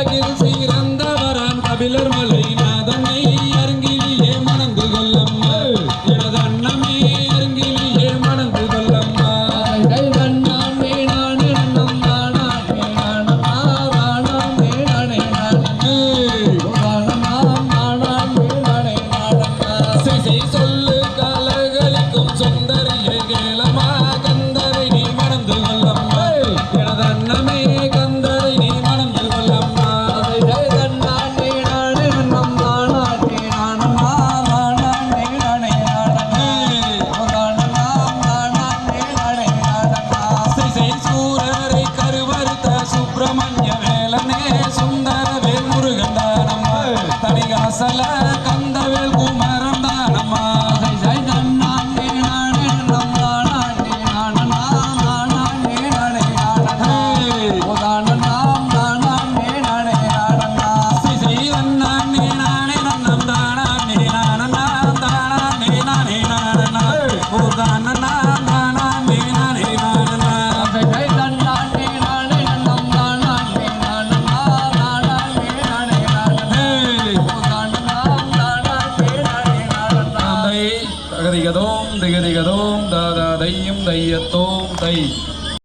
I give सलाम திகதிகதோம் திகதிகதோம் தாதா தையும் தையத்தோம் தை.